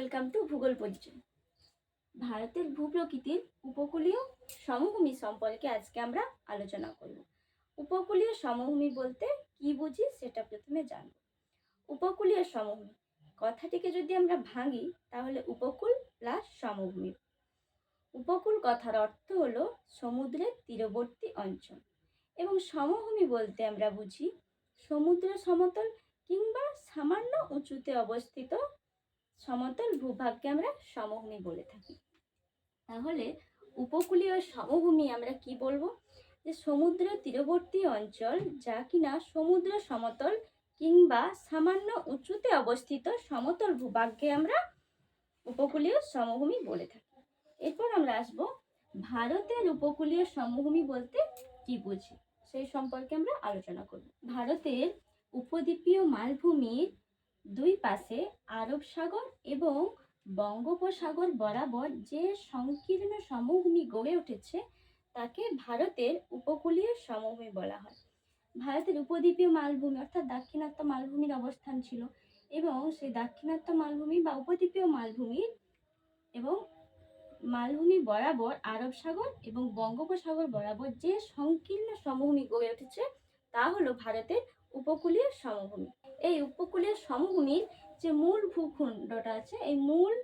Welcome to ভূগোল পরিচয় ভারতের ভূপ্রকৃতির উপকূলীয় সমভূমি সম্পর্কে আজকে আমরা আলোচনা করব। উপকূলীয় সমভূমি বলতে কি বুঝি সেটা প্রথমে জানব। উপকূলীয় সমভূমি, কথাটিকে যদি আমরা ভাঙি, তাহলে উপকূল প্লাস সমভূমি। উপকূল কথার অর্থ হলো সমুদ্রের তীরবর্তী অঞ্চল। এবং সমভূমি বলতে আমরা বুঝি সমুদ্র সমতল কিংবা সামান্য উঁচুতে অবস্থিত সমতল ভূভাগকে আমরা সমভূমি বলে থাকি। তাহলে উপকূলীয় সমভূমি আমরা কি বলব? যে সমুদ্র তীরবর্তী অঞ্চল যা কিনা সমুদ্র সমতল কিংবা সামান্য উঁচুতে অবস্থিত সমতল ভূভাগকে আমরা উপকূলীয় সমভূমি বলে থাকি। এরপর আমরা আসব ভারতের উপকূলীয় সমভূমি বলতে কি বুঝি? সেই সম্পর্কে আমরা আলোচনা করব। ভারতের উপদ্বীপীয় মালভূমির দুই পাশে আরব সাগর এবং বঙ্গোপসাগর বরাবর যে সংকীর্ণ সমভূমি গড়ে উঠেছে, তাকে ভারতের উপকূলীয় সমভূমি বলা হয়। ভারতের উপদ্বীপীয় মালভূমি অর্থাৎ দাক্ষিণাত্য মালভূমির অবস্থান ছিল এবং সেই দাক্ষিণাত্য মালভূমি বা উপদ্বীপীয় মালভূমির এবং মালভূমি বরাবর আরব সাগর এবং বঙ্গোপসাগর বরাবর যে সংকীর্ণ সমভূমি গড়ে উঠেছে, তা হলো ভারতের উপকূলীয় সমভূমি। এই উপকূলীয় সমভূমির যে মূল ভূখণ্ডটা আছে, এই মূল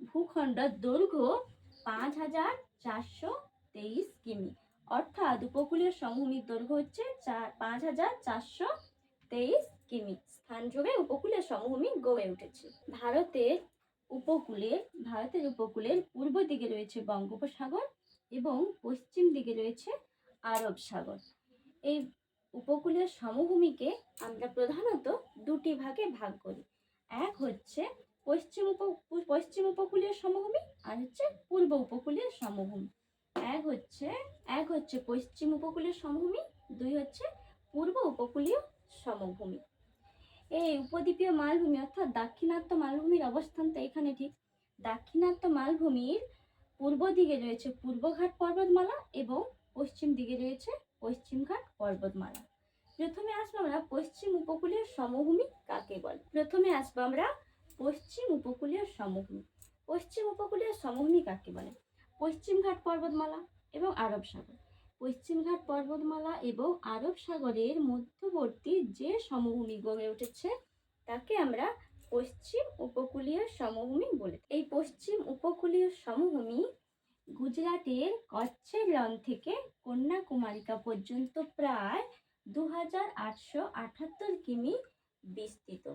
ভূখণ্ডের দৈর্ঘ্য পাঁচ হাজার চারশো তেইশ কিমি। অর্থাৎ উপকূলীয় সমভূমির দৈর্ঘ্য হচ্ছে চার, পাঁচ হাজার চারশো তেইশ কিমি। স্থান জুড়ে উপকূলীয় সমভূমি গড়ে উঠেছে। ভারতের উপকূলে, ভারতের উপকূলের পূর্ব দিকে রয়েছে বঙ্গোপসাগর এবং পশ্চিম দিকে রয়েছে আরব সাগর এই উপকূলীয় সমভূমিকে আমরা প্রধানত দুটি ভাগে ভাগ করি। এক হচ্ছে পশ্চিম উপ, পশ্চিম উপকূলীয় সমভূমি আর হচ্ছে পূর্ব উপকূলীয় সমভূমি। এক হচ্ছে এক হচ্ছে পশ্চিম উপকূলীয় সমভূমি, দুই হচ্ছে পূর্ব উপকূলীয় সমভূমি। এই উপদ্বীপীয় মালভূমি অর্থাৎ দাক্ষিণাত্য মালভূমির অবস্থান তো এখানে ঠিক। দাক্ষিণাত্য মালভূমির পূর্ব দিকে রয়েছে পূর্বঘাট পর্বতমালা এবং পশ্চিম দিকে রয়েছে পশ্চিমঘাট পর্বতমালা। প্রথমে আসব আমরা পশ্চিম উপকূলীয় সমভূমি কাকে বলে? প্রথমে আসব আমরা পশ্চিম উপকূলীয় সমভূমি। পশ্চিম উপকূলীয় সমভূমি কাকে বলে? পশ্চিমঘাট পর্বতমালা এবং আরব সাগর। পশ্চিমঘাট পর্বতমালা এবং আরব সাগরের মধ্যবর্তী যে সমভূমি গড়ে উঠেছে, তাকে আমরা পশ্চিম উপকূলীয় সমভূমি বলে এই পশ্চিম উপকূলীয় সমভূমি গুজরাটের কচ্ছের রন থেকে কন্যাকুমারিকা পর্যন্ত প্রায় দু হাজার আটশো আটাত্তর কিমি বিস্তৃত।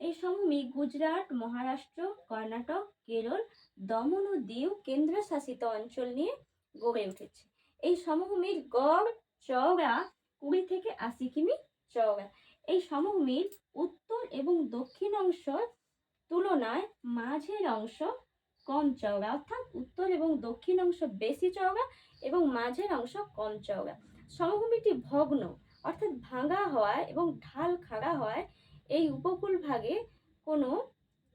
এই সমভূমি গুজরাট, মহারাষ্ট্র, কর্ণাটক, কেরল, দমন ও দিউ কেন্দ্রশাসিত অঞ্চল নিয়ে গড়ে উঠেছে। এই সমভূমির গড় চওড়া কুড়ি থেকে আশি কিমি চওড়া। এই সমভূমির উত্তর এবং দক্ষিণ অংশের তুলনায় মাঝের অংশ কম চওড়া, অর্থাৎ উত্তর এবং দক্ষিণ অংশ বেশি চওড়া এবং মাঝের অংশ কম চওড়া। সমভূমিটি ভগ্ন, অর্থাৎ ভাঙা হওয়ায় এবং ঢাল খাড়া হওয়ায় এই উপকূল ভাগে কোনো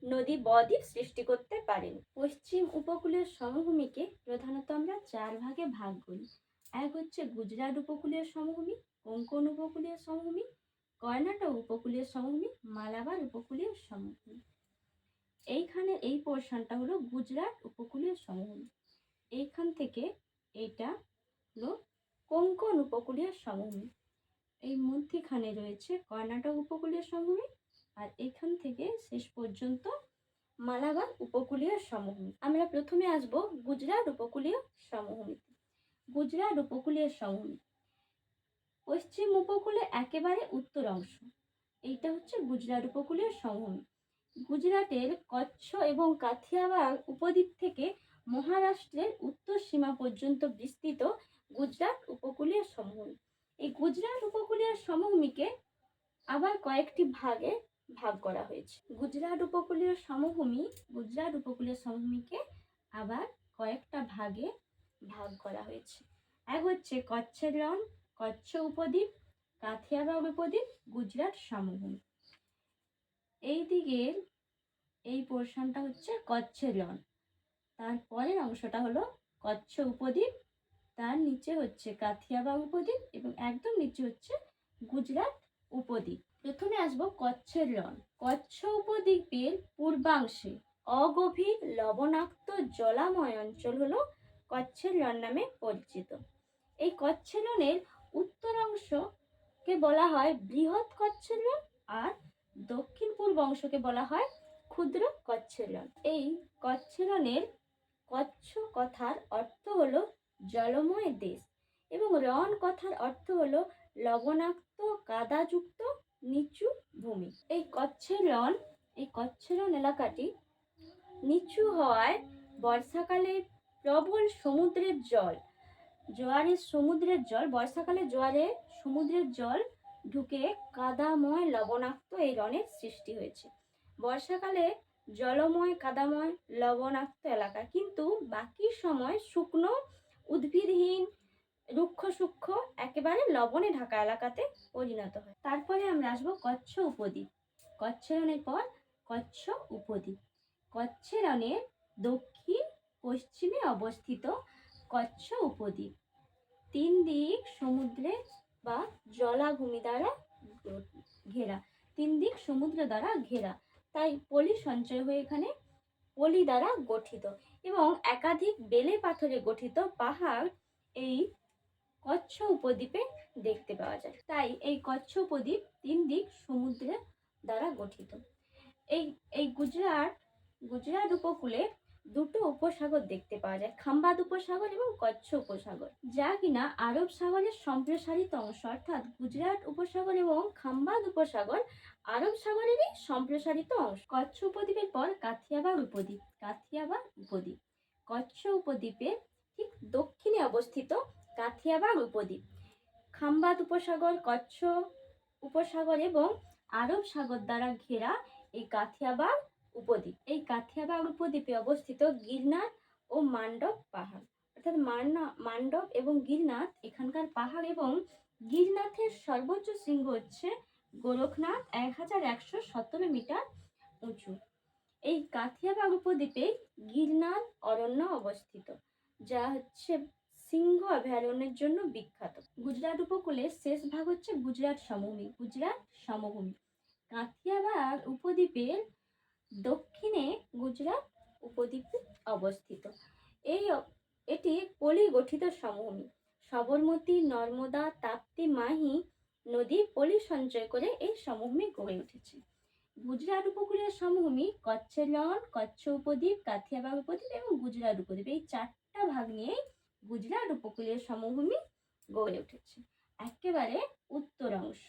নদী বদ্বীপ সৃষ্টি করতে পারেনি। পশ্চিম উপকূলের সমভূমিকে প্রধানত আমরা চার ভাগে ভাগ করি। এক হচ্ছে গুজরাট উপকূলের সমভূমি কোঙ্কণ উপকূলীয় সমভূমি, কর্ণাটক উপকূলীয় সমভূমি, মালাবার উপকূলীয় সমভূমি। এইখানে এই পোর্শনটা হলো গুজরাট উপকূলীয় সমভূমি। এইখান থেকে এইটা হলো কোঙ্কন উপকূলীয় সমভূমি। এই মধ্যিখানে রয়েছে কর্ণাটক উপকূলীয় সমভূমি আর এখান থেকে শেষ পর্যন্ত মালাবার উপকূলীয় সমভূমি। আমরা প্রথমে আসব গুজরাট উপকূলীয় সমভূমিতে। গুজরাট উপকূলীয় সমভূমি। পশ্চিম উপকূলে একেবারে উত্তর অংশ। এইটা হচ্ছে গুজরাট উপকূলীয় সমভূমি। গুজরাটের কচ্ছ এবং কাথিয়াবাড় উপদ্বীপ থেকে মহারাষ্ট্রের উত্তর সীমা পর্যন্ত বিস্তৃত গুজরাট উপকূলীয় সমভূমি এই গুজরাট উপকূলীয় সমভূমিকে আবার কয়েকটি ভাগে ভাগ করা হয়েছে। গুজরাট উপকূলীয় সমভূমি গুজরাট উপকূলীয় সমভূমিকে আবার কয়েকটা ভাগে ভাগ করা হয়েছে। এক হচ্ছে কচ্ছের রন কচ্ছ উপদ্বীপ কাথিয়াবাড় উপদ্বীপ, গুজরাট সমভূমি এই দিকের এই পোর্শনটা হচ্ছে কচ্ছের রন তারপরের অংশটা হলো কচ্ছ উপদ্বীপ, তার নিচে হচ্ছে কাথিয়াবা উপদ্বীপ এবং একদম নিচে হচ্ছে গুজরাট উপদ্বীপ। প্রথমে আসব কচ্ছের লন। কচ্ছ উপদ্বীপের পূর্বাংশে অগভীর লবণাক্ত জলাময় অঞ্চল হলো কচ্ছের লন নামে পরিচিত। এই কচ্ছের রণের উত্তর অংশকে বলা হয় বৃহৎ কচ্ছের রণ আর দক্ষিণ পূর্ব অংশকে বলা হয় ক্ষুদ্র কচ্ছলন। এই কচ্ছলনের কচ্ছ কথার অর্থ হলো জলময় দেশ এবং রণ কথার অর্থ হলো লবণাক্ত, কাদাযুক্ত, নিচু ভূমি। এই কচ্ছলন এই কচ্ছলন এলাকাটি নিচু হওয়ায় বর্ষাকালে প্রবল সমুদ্রের জল, জোয়ারের সমুদ্রের জল, বর্ষাকালে জোয়ারে সমুদ্রের জল ঢুকে কাদাময় লবণাক্ত এই রণের সৃষ্টি হয়েছে। বর্ষাকালে জলময় কাদাময় লবণাক্ত এলাকা। কিন্তু বাকি সময় শুকনো, উদ্ভিদহীন, রুক্ষ সূক্ষ্ম একেবারে লবণে ঢাকা এলাকাতে পরিণত হয়। তারপরে আমরা আসব কচ্ছ উপদ্বীপ। কচ্ছেরণের পর কচ্ছ উপদ্বীপ। কচ্ছেরণের দক্ষিণ পশ্চিমে অবস্থিত কচ্ছ উপদ্বীপ। তিন দিক সমুদ্রে বা জলাভূমি দ্বারা ঘেরা। তিন দিক সমুদ্র দ্বারা ঘেরা। তাই পলি সঞ্চয় হয়ে এখানে পলি দ্বারা গঠিত এবং একাধিক বেলে পাথরে গঠিত পাহাড় এই কচ্ছ উপদ্বীপে দেখতে পাওয়া যায়। তাই এই কচ্ছ উপদ্বীপ তিন দিক সমুদ্রের দ্বারা গঠিত। এই এই গুজরাট গুজরাট উপকূলে দুটো উপসাগর দেখতে পাওয়া যায়, খাম্বাদ উপসাগর এবং কচ্ছ উপসাগর। যা কিনা আরব সাগরের সম্প্রসারিত অংশ, অর্থাৎ গুজরাট উপসাগর এবং খাম্বাদ উপসাগর আরব সাগরেরই সম্প্রসারিত অংশ। কচ্ছ উপদ্বীপের পর কাথিয়াবাড় উপদ্বীপ কাথিয়াবাড় উপদ্বীপ। কচ্ছ উপদ্বীপের ঠিক দক্ষিণে অবস্থিত কাথিয়াবাড় উপদ্বীপ। খাম্বাদ উপসাগর, কচ্ছ উপসাগর এবং আরব সাগর দ্বারা ঘেরা এই কাথিয়াবাড় উপদ্বীপ। এই কাথিয়াবাড় উপদ্বীপে অবস্থিত গিরনার ও মান্ডব পাহাড়। অর্থাৎ মান্ডব এবং গিরনাথ এখানকার পাহাড় এবং গিরনাথের সর্বোচ্চ শৃঙ্গ হচ্ছে গোরখনাথ এক হাজার একশো সতেরো মিটার উঁচু। এই কাথিয়াবাড় উপদ্বীপে গিরনার অরণ্য অবস্থিত, যা হচ্ছে সিংহ অভয়ারণ্যের জন্য বিখ্যাত। গুজরাট উপকূলের শেষ ভাগ হচ্ছে গুজরাট সমভূমি গুজরাট সমভূমি। কাথিয়াবাড় উপদ্বীপের দক্ষিণে গুজরাট উপদ্বীপ অবস্থিত। এই এটি পলি গঠিত সমভূমি। সবরমতী, নর্মদা, তাপ্তি, মাহি নদী পলি সঞ্চয় করে এই সমভূমি গড়ে উঠেছে। গুজরাট উপকূলের সমভূমি কচ্ছের রণ কচ্ছ উপদ্বীপ কাথিয়াবাড় উপদ্বীপ এবং গুজরাট উপদ্বীপ এই চারটা ভাগ নিয়েই গুজরাট উপকূলের সমভূমি গড়ে উঠেছে। একেবারে উত্তর অংশ।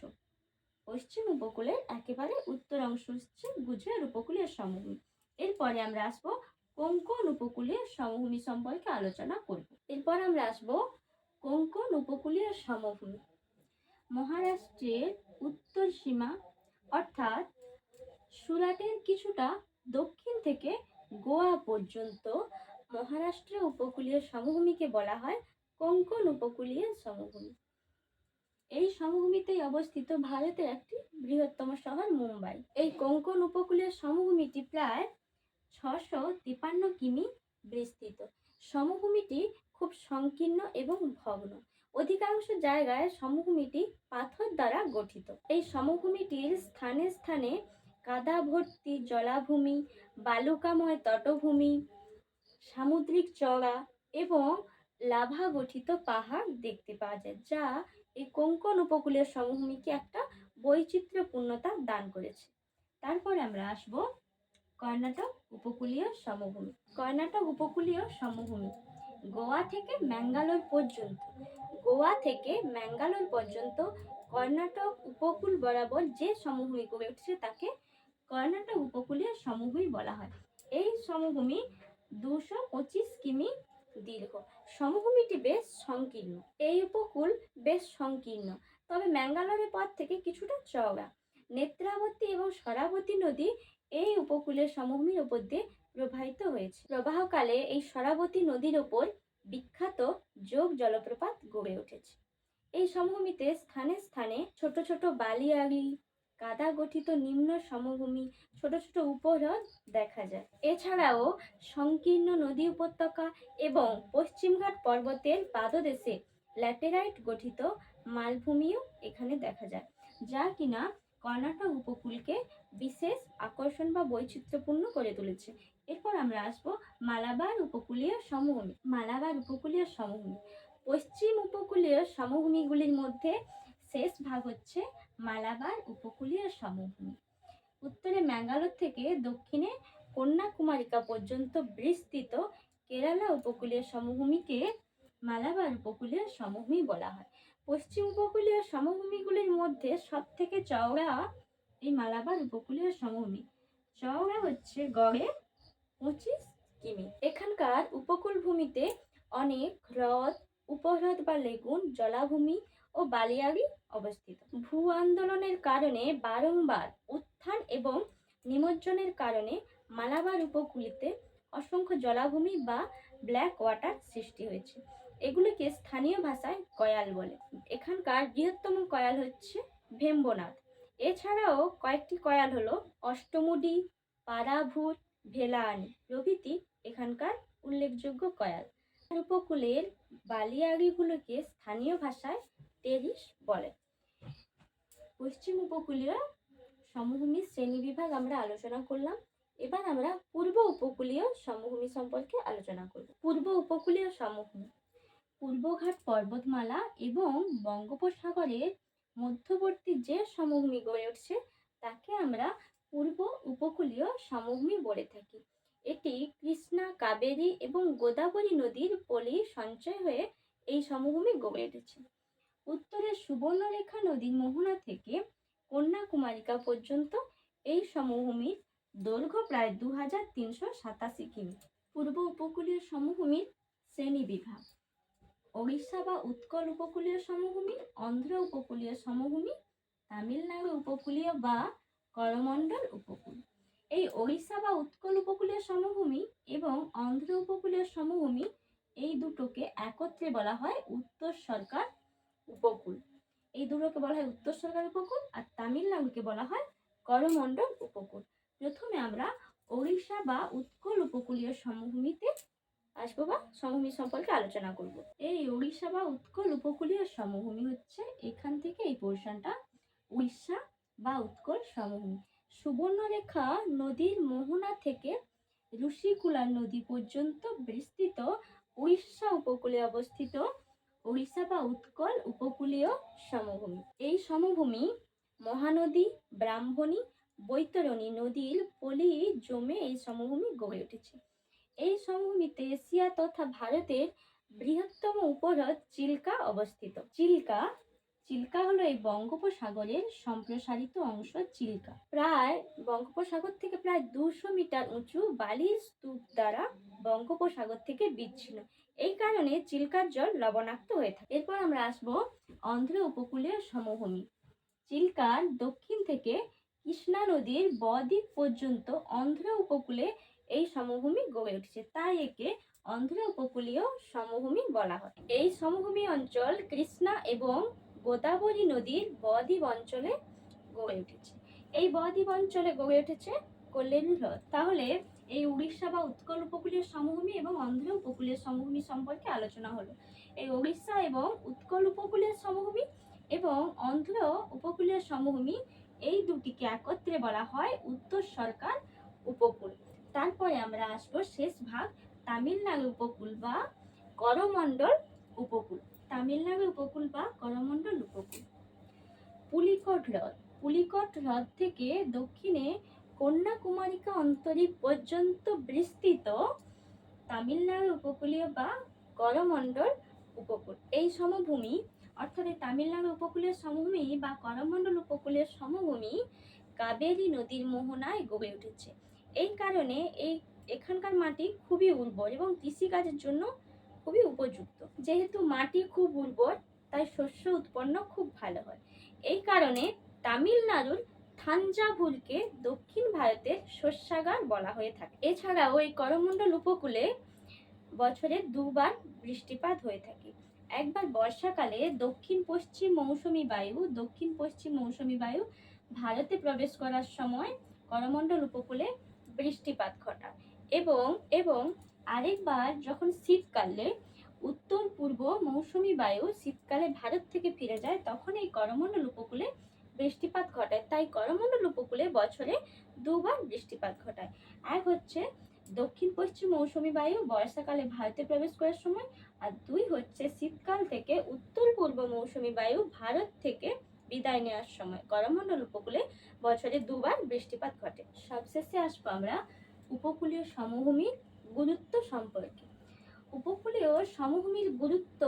পশ্চিম উপকূলের একেবারে উত্তর অংশ হচ্ছে গুজরাট উপকূলের সমভূমি। এরপরে আমরা আসব কোঙ্কণ উপকূলীয় সমভূমি সম্পর্কে আলোচনা করব। এরপর আমরা আসব কোঙ্কণ উপকূলীয় সমভূমি। মহারাষ্ট্রের উত্তর সীমা, অর্থাৎ সুরাটের কিছুটা দক্ষিণ থেকে গোয়া পর্যন্ত মহারাষ্ট্র উপকূলীয় সমভূমিকে বলা হয় কোঙ্কন উপকূলীয় সমভূমি। এই সমভূমিতেই অবস্থিত ভারতের একটি বৃহত্তম শহর মুম্বাই। এই কোঙ্কণ উপকূলীয় সমভূমিটি প্রায় ছশো তিপান্ন কিমি বিস্তৃত। সমভূমিটি খুব সংকীর্ণ এবং ভগ্ন। অধিকাংশ জায়গায় সমভূমিটি পাথর দ্বারা গঠিত। এই সমভূমিটির স্থানে স্থানে কাদা ভর্তি জলাভূমি, বালুকাময় তটভূমি, সামুদ্রিক চড়া এবং লাভা গঠিত পাহাড় দেখতে পাওয়া যায়, যা এই কোঙ্কণ উপকূলীয় সমভূমিকে একটা বৈচিত্র্যপূর্ণতা দান করেছে। তারপরে আমরা আসব কর্ণাটক উপকূলীয় সমভূমি। কর্ণাটক উপকূলীয় সমভূমি গোয়া থেকে ম্যাঙ্গালোর পর্যন্ত। গোয়া থেকে ম্যাঙ্গালোর পর্যন্ত কর্ণাটক উপকূল বরাবর যে সমভূমি গড়ে উঠেছে তাকে কর্ণাটক উপকূলীয় সমভূমি বলা হয়। এই সমভূমি দুশো পঁচিশ কিমি দীর্ঘ। সমভূমিটি বেশ সংকীর্ণ। এই উপকূল বেশ সংকীর্ণ। তবে ম্যাঙ্গালোরের পর থেকে কিছুটা চওড়া। নেত্রাবতী এবং সরাবতী নদী এই উপকূলের সমভূমির উপর দিয়ে প্রবাহিত হয়েছে। প্রবাহকালে এই সরাবতী নদীর ওপর বিখ্যাত যোগ জলপ্রপাত গড়ে উঠেছে। এই সমভূমিতে স্থানে স্থানে ছোট ছোট বালিয়াড়ি কাদা গঠিত নিম্ন সমভূমি, ছোট ছোট উপহ্রদ দেখা যায়। এছাড়াও সংকীর্ণ নদী উপত্যকা এবং পশ্চিমঘাট পর্বতের পাদদেশে ল্যাটেরাইট গঠিত মালভূমিও এখানে দেখা যায়, যা কিনা কর্ণাটক উপকূলকে বিশেষ আকর্ষণ বা বৈচিত্র্যপূর্ণ করে তুলেছে। এরপর আমরা আসব মালাবার উপকূলীয় সমভূমি, মালাবার উপকূলীয় সমভূমি। পশ্চিম উপকূলীয় সমভূমিগুলির মধ্যে শেষ ভাগ হচ্ছে মালাবার উপকূলীয় সমভূমি। উত্তরে ম্যাঙ্গালোর থেকে দক্ষিণে কন্যাকুমারিকা পর্যন্ত বিস্তৃত কেরালা উপকূলীয় সমভূমিকে মালাবার উপকূলীয় সমভূমি বলা হয়। পশ্চিম উপকূলীয় সমভূমিগুলির মধ্যে সব থেকে চওড়া এই মালাবার উপকূলীয় সমভূমি। চওড়া হচ্ছে গড়ে পঁচিশ কিমি। এখানকার উপকূল ভূমিতে অনেক হ্রদ, উপহ্রদ বা লেগুন, জলাভূমি ও বালিয়াড়ি অবস্থিত। ভূ আন্দোলনের কারণে বারংবার উত্থান এবং নিমজ্জনের কারণে মালাবার উপকূলিতে অসংখ্য জলাভূমি বা ব্ল্যাক ওয়াটার সৃষ্টি হয়েছে। এগুলিকে স্থানীয় ভাষায় কয়াল বলে। এখানকার বৃহত্তম কয়াল হচ্ছে ভেম্বনাথ। এছাড়াও কয়েকটি কয়াল হলো অষ্টমুডি, পারাভূত ভেলানি। প্রভৃতি এখানকার উল্লেখযোগ্য কয়াল। উপকূলের বালিয়াড়িগুলোকে স্থানীয় ভাষায় টেরিস বলে। পশ্চিম উপকূলীয় সমভূমির শ্রেণীবিভাগ আমরা আলোচনা করলাম। এবার আমরা পূর্ব উপকূলীয় সমভূমি সম্পর্কে আলোচনা করব। পূর্ব উপকূলীয় সমভূমি। পূর্বঘাট পর্বতমালা এবং বঙ্গোপসাগরের মধ্যবর্তী যে সমভূমি গড়ে উঠছে, তাকে আমরা পূর্ব উপকূলীয় সমভূমি বলে থাকি। এটি কৃষ্ণা, কাবেরী এবং গোদাবরী নদীর পলি সঞ্চয় হয়ে এই সমভূমি গড়ে উঠেছে। উত্তরে সুবর্ণরেখা নদীর মোহনা থেকে কন্যাকুমারিকা পর্যন্ত এই সমভূমির দৈর্ঘ্য প্রায় দু হাজার তিনশো সাতাশি কিমি। পূর্ব উপকূলীয় সমভূমির শ্রেণি বিভাগ। ওড়িশা বা উৎকল উপকূলীয় সমভূমি, অন্ধ্র উপকূলীয় সমভূমি, তামিলনাড়ু উপকূলীয় বা করমণ্ডল উপকূল। এই ওড়িশা বা উৎকল উপকূলীয় সমভূমি এবং অন্ধ্র উপকূলীয় সমভূমি এই দুটোকে একত্রে বলা হয় উত্তর সরকার উপকূল। এই দুটোকে বলা হয় উত্তর সরকার উপকূল আর তামিলনাড়ুকে বলা হয় করমণ্ডল উপকূল। প্রথমে আমরা ওড়িশা বা উৎকল উপকূলীয় সমভূমিতে আসব বা সমভূমি সম্পর্কে আলোচনা করব। এই ওড়িশা বা উৎকল উপকূলীয় সমভূমি হচ্ছে এখান থেকে এই পোর্শনটা উড়িষ্যা বা উৎকল সমভূমি সুবর্ণরেখা নদীর মোহনা থেকে ঋষিকুলা নদী পর্যন্ত বিস্তৃত উড়িষ্যা উপকূলে অবস্থিত উড়িষ্যা বা উৎকল উপকূলীয় সমভূমি। এই সমভূমি মহানদী, ব্রাহ্মণী, বৈতরণী নদীর পলি জমে এই সমভূমি গড়ে উঠেছে। এই সমভূমিতে এশিয়া তথা ভারতের বৃহত্তম উপহ্রদ চিল্কা অবস্থিত। চিল্কা চিল্কা হলো এই বঙ্গোপসাগরের সম্প্রসারিত অংশ চিল্কা। প্রায় বঙ্গোপসাগর থেকে প্রায় দুশো মিটার উঁচু বালির স্তূপ দ্বারা বঙ্গোপসাগর থেকে বিচ্ছিন্ন। এই কারণে চিল্কার জল লবণাক্ত হয়ে থাকে। এরপর আমরা আসব অন্ধ্র উপকূলীয় সমভূমি। চিল্কার দক্ষিণ থেকে কৃষ্ণা নদীর বদ্বীপ পর্যন্ত অন্ধ্র উপকূলে এই সমভূমি গড়ে উঠেছে। তাই একে অন্ধ্র উপকূলীয় সমভূমি বলা হয়। এই সমভূমি অঞ্চল কৃষ্ণা এবং গোদাবরী নদীর বদ্বীপ অঞ্চলে গড়ে উঠেছে। এই বদ্বীপ অঞ্চলে গড়ে উঠেছে কল্যাণী হ্রদ। তাহলে এই উড়িষ্যা বা উৎকল উপকূলীয় সমভূমি এবং অন্ধ্র উপকূলীয় সমভূমি সম্পর্কে আলোচনা হলো। এই উড়িষ্যা এবং উৎকল উপকূলীয় সমভূমি এবং অন্ধ্র উপকূলীয় সমভূমি এই দুটিকে একত্রে বলা হয় উত্তর সরকার উপকূল। তারপরে আমরা আসব শেষ ভাগ তামিলনাড়ু উপকূল বা করমণ্ডল উপকূল। তামিলনাড়ু উপকূল বা করমণ্ডল উপকূল। পুলিকট হ্রদ। পুলিকট হ্রদ থেকে দক্ষিণে কন্যাকুমারিকা অন্তরীপ পর্যন্ত বিস্তৃত তামিলনাড়ু উপকূলীয় বা করমণ্ডল উপকূল। এই সমভূমি, অর্থাৎ এই তামিলনাড়ু উপকূলের সমভূমি বা করমণ্ডল উপকূলের সমভূমি কাবেরী নদীর মোহনায় গড়ে উঠেছে। এই কারণে এই এখানকার মাটি খুবই উর্বর এবং কৃষিকাজের জন্য খুবই উপযুক্ত। যেহেতু মাটি খুব উর্বর, তাই শস্য উৎপন্ন খুব ভালো হয়। এই কারণে তামিলনাড়ুর থাঞ্জাভুরকে দক্ষিণ ভারতের শস্যাগার বলা হয়ে থাকে। এছাড়াও এই করমণ্ডল উপকূলে বছরে দুবার বৃষ্টিপাত হয়ে থাকে। একবার বর্ষাকালে দক্ষিণ পশ্চিম মৌসুমি বায়ু, দক্ষিণ পশ্চিম মৌসুমি বায়ু ভারতে প্রবেশ করার সময় করমণ্ডল উপকূলে বৃষ্টিপাত ঘটায়। এবং এবং আরেকবার যখন শীতকালে, উত্তর পূর্ব মৌসুমি বায়ু শীতকালে ভারত থেকে ফিরে যায়, তখন এই করমণ্ডল উপকূলে বৃষ্টিপাত ঘটায়। তাই করমণ্ডল উপকূলে বছরে দুবার বৃষ্টিপাত ঘটায়। এক হচ্ছে দক্ষিণ পশ্চিম মৌসুমী বায়ু, বর্ষাকালে ভারতে প্রবেশ করার সময়, আর দুই হচ্ছে শীতকাল থেকে উত্তর পূর্ব মৌসুমি বায়ু ভারত থেকে বিদায় নেওয়ার সময়। করমণ্ডল উপকূলে বছরে দুবার বৃষ্টিপাত ঘটে। সবশেষে আসব আমরা উপকূলীয় সমভূমির গুরুত্ব সম্পর্কে। উপকূলীয় সমভূমির গুরুত্ব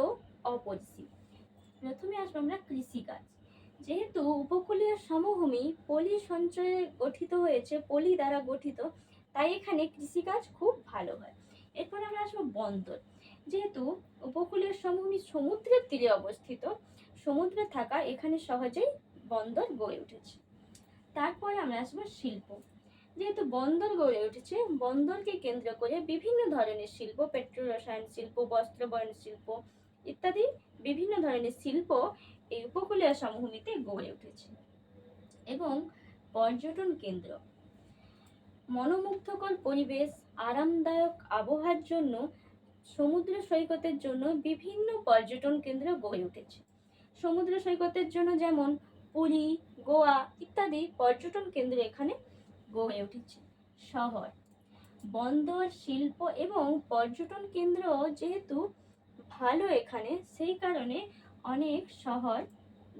অপরিসীম। প্রথমে আসব আমরা কৃষিকাজ। যেহেতু উপকূলীয় সমভূমি পলি সঞ্চয়ে গঠিত হয়েছে, পলি দ্বারা গঠিত, তাই এখানে কৃষিকাজ খুব ভালো হয়। এরপর আমরা আসব বন্দর। যেহেতু উপকূলীয় সমভূমি সমুদ্রের তীরে অবস্থিত, সমুদ্রে থাকা এখানে সহজেই বন্দর গড়ে উঠেছে। তারপরে আমরা আসব শিল্প। যেহেতু বন্দর গড়ে উঠেছে, বন্দরকে কেন্দ্র করে বিভিন্ন ধরনের শিল্প পেট্রো রসায়ন শিল্প বস্ত্র বয়ন শিল্প ইত্যাদি বিভিন্ন ধরনের শিল্প এই উপকূলীয় সমভূমিতে গড়ে উঠেছে এবং পর্যটন কেন্দ্র। মনোমুগ্ধকর পরিবেশ, আরামদায়ক আবহাওয়ার জন্য, সমুদ্র সৈকতের জন্য বিভিন্ন পর্যটন কেন্দ্র গড়ে উঠেছে। সমুদ্র সৈকতের জন্য যেমন পুরী, গোয়া ইত্যাদি পর্যটন কেন্দ্র এখানে গড়ে উঠেছে। শহর, বন্দর, শিল্প এবং পর্যটন কেন্দ্র যেহেতু ভালো এখানে, সেই কারণে অনেক শহর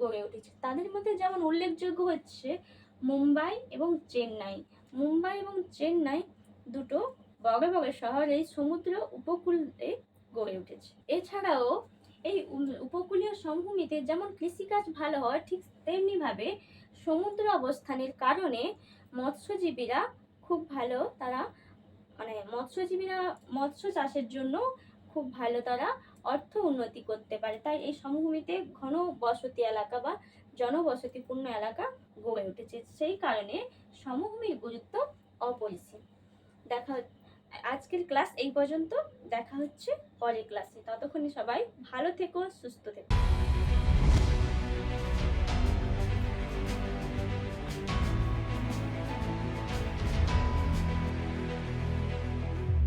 গড়ে উঠেছে। তাদের মধ্যে যেমন উল্লেখযোগ্য হচ্ছে মুম্বাই এবং চেন্নাই। মুম্বাই এবং চেন্নাই দুটো বড় বড় শহর এই সমুদ্র উপকূলে গড়ে উঠেছে। এছাড়াও এই উপকূলীয় সমভূমিতে যেমন কৃষিকাজ ভালো হয়, ঠিক তেমনিভাবে সমুদ্র অবস্থানের কারণে মৎস্যজীবীরা খুব ভালো তারা মানে মৎস্যজীবীরা মৎস্য চাষের জন্য খুব ভালো তারা অর্থ উন্নতি করতে পারে। তাই এই সমভূমিতে ঘন বসতি এলাকা বা জনবসতিপূর্ণ এলাকা গড়ে উঠেছে। সেই কারণে সমভূমির গুরুত্ব অপরিসীম। দেখা আজকের ক্লাস এই পর্যন্ত। দেখা হচ্ছে পরের ক্লাসে। ততক্ষণে সবাই ভালো থেকো, সুস্থ থেকো।